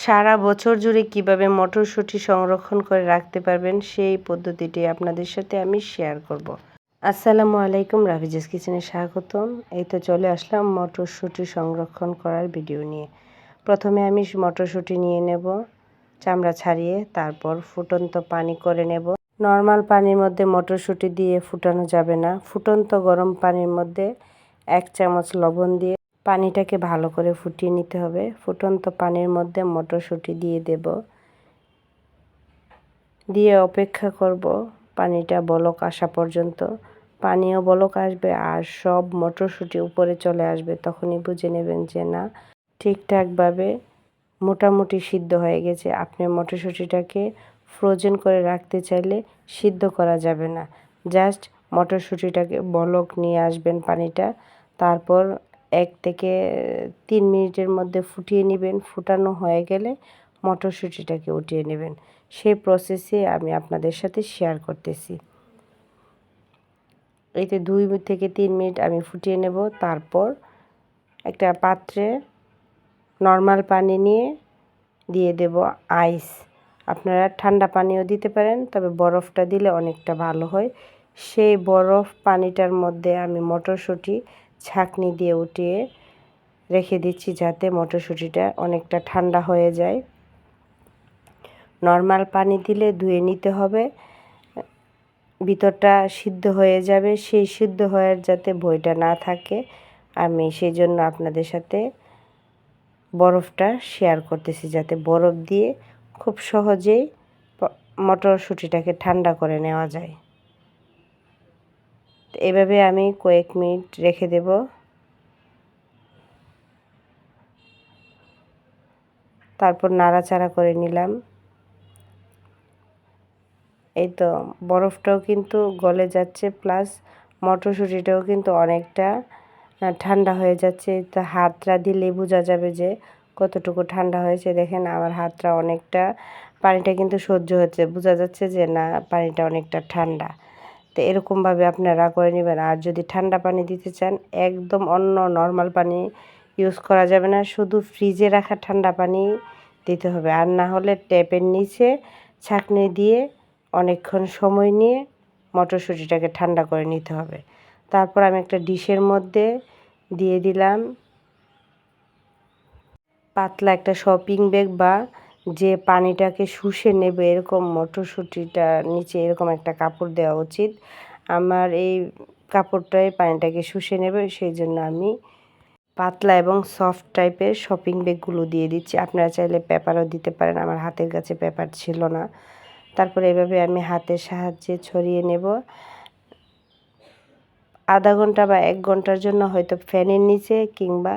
সারা বছর জুড়ে কীভাবে মটরশুঁটি সংরক্ষণ করে রাখতে পারবেন সেই পদ্ধতিটি আপনাদের সাথে আমি শেয়ার করব। আসসালামু আলাইকুম রাফিজাস কিচেনে স্বাগতম। এই তো চলে আসলাম মটরশুঁটি সংরক্ষণ করার ভিডিও নিয়ে। প্রথমে আমি মটরশুঁটি নিয়ে নেব, চামড়া ছাড়িয়ে তারপর ফুটন্ত পানি করে নেব। নর্মাল পানির মধ্যে মটরশুঁটি দিয়ে ফুটানো যাবে না। ফুটন্ত গরম পানির মধ্যে এক চামচ লবণ দিয়ে পানিটাকে ভালো করে ফুটিয়ে নিতে হবে। ফুটন্ত পানির মধ্যে মটরশুঁটি দিয়ে দেব। দিয়ে অপেক্ষা করব পানিটা বলক আসা পর্যন্ত। পানিও বলক আসবে আর সব মটরশুঁটি উপরে চলে আসবে। তখনই বুঝে নেবেন যে না, ঠিকঠাকভাবে মোটামুটি সিদ্ধ হয়ে গেছে। আপনি মটরশুঁটিটাকে ফ্রোজেন করে রাখতে চাইলে সিদ্ধ করা যাবে না। জাস্ট মটরশুঁটিটাকে বলক নিয়ে আসবেন পানিটা। তারপর এক থেকে তিন মিনিটের মধ্যে ফুটিয়ে নেবেন। ফুটানো হয়ে গেলে মটরশুঁটিটাকে উঠিয়ে নেবেন। সেই প্রসেসে আমি আপনাদের সাথে শেয়ার করতেছি। এতে দুই থেকে তিন মিনিট আমি ফুটিয়ে নেব। তারপর একটা পাত্রে নর্মাল পানি নিয়ে দিয়ে দেব আইস আপনারা ঠান্ডা পানিও দিতে পারেন, তবে বরফটা দিলে অনেকটা ভালো হয়। সেই বরফ পানিটার মধ্যে আমি মটরশুঁটি ছাঁকনি দিয়ে উঠিয়ে রেখে দিচ্ছি যাতে মটরশুঁটিটা অনেকটা ঠান্ডা হয়ে যায়। নর্মাল পানি দিলে ধুয়ে নিতে হবে। ভিতরটা সিদ্ধ হয়ে যাবে। সেই সিদ্ধ হওয়ার যাতে বইটা না থাকে, আমি সেই জন্য আপনাদের সাথে বরফটা শেয়ার করতেছি যাতে বরফ দিয়ে খুব সহজেই মটরশুঁটিটাকে ঠান্ডা করে নেওয়া যায়। এভাবে আমি কয়েক মিনিট রেখে দেব। তারপর নাড়াচাড়া করে নিলাম। এই তো, বরফটাও কিন্তু গলে যাচ্ছে, প্লাস মটরশুঁটিটাও কিন্তু অনেকটা ঠান্ডা হয়ে যাচ্ছে। তো হাতটা দিলে বোঝা যাবে যে কতটুকু ঠান্ডা হয়েছে। দেখেন আমার হাতটা অনেকটা, পানিটা কিন্তু সহ্য হচ্ছে, বোঝা যাচ্ছে যে না, পানিটা অনেকটা ঠান্ডা। তো এরকমভাবে আপনারা করে নেবেন। আর যদি ঠান্ডা পানি দিতে চান, একদম অন্য নর্মাল পানি ইউজ করা যাবে না। শুধু ফ্রিজে রাখা ঠান্ডা পানি দিতে হবে। আর না হলে ট্যাপের নিচে ছাঁকনি দিয়ে অনেকক্ষণ সময় নিয়ে মটরশুঁটিটাকে ঠান্ডা করে নিতে হবে। তারপর আমি একটা ডিশের মধ্যে দিয়ে দিলাম। পাতলা একটা শপিং ব্যাগ বা যে পানিটাকে শুষে নেবে এরকম মটরশুঁটিটা নিচে এরকম একটা কাপড় দেওয়া উচিত। আমার এই কাপড়টাই পানিটাকে শুষে নেবে, সেই জন্য আমি পাতলা এবং সফট টাইপের শপিং ব্যাগগুলো দিয়ে দিচ্ছি। আপনারা চাইলে পেপারও দিতে পারেন, আমার হাতের কাছে পেপার ছিল না। তারপরে এভাবে আমি হাতের সাহায্যে ছড়িয়ে নেব। আধা ঘণ্টা বা এক ঘণ্টার জন্য হয়তো ফ্যানের নিচে কিংবা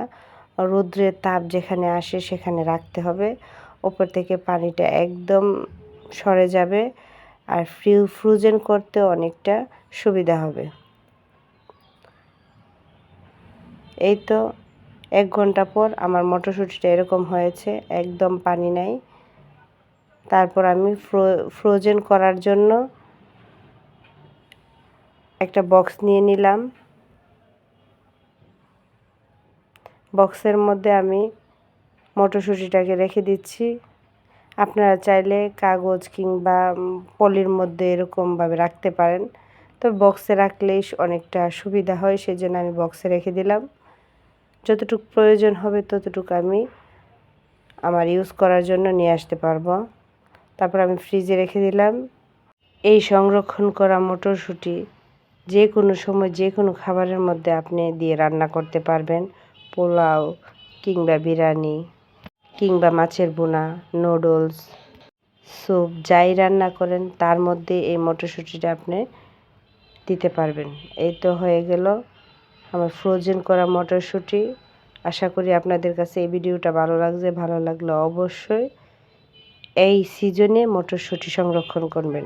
রৌদ্রের তাপ যেখানে আসে সেখানে রাখতে হবে। ওপর থেকে পানিটা একদম সরে যাবে আর ফ্রি, ফ্রোজেন করতে অনেকটা সুবিধা হবে। এই তো এক ঘণ্টা পর আমার মটরশুঁটিটা এরকম হয়েছে, একদম পানি নাই। তারপর আমি ফ্রোজেন করার জন্য একটা বক্স নিয়ে নিলাম। বক্সের মধ্যে আমি মটরশুঁটিটাকে রেখে দিচ্ছি। আপনারা চাইলে কাগজ কিংবা পলির মধ্যে এরকমভাবে রাখতে পারেন। তো বক্সে রাখলেই অনেকটা সুবিধা হয় সেই জন্য আমি বক্সে রেখে দিলাম। যতটুকু প্রয়োজন হবে ততটুকু আমি আমার ইউজ করার জন্য নিয়ে আসতে পারব। তারপর আমি ফ্রিজে রেখে দিলাম। এই সংরক্ষণ করা মটরশুঁটি যে কোনো সময় যে কোনো খাবারের মধ্যে আপনি দিয়ে রান্না করতে পারবেন। পোলাও কিংবা বিরিয়ানি। কিংবা মাছের বোনা নুডলস স্যুপ যাই রান্না করেন, তার মধ্যে এই মটরশুঁটিটা আপনি দিতে পারবেন। এই তো হয়ে গেল আমার ফ্রোজেন করা মটরশুঁটি। আশা করি আপনাদের কাছে এই ভিডিওটা ভালো লাগছে, ভালো লাগলে অবশ্যই এই সিজনে মটরশুঁটি সংরক্ষণ করবেন।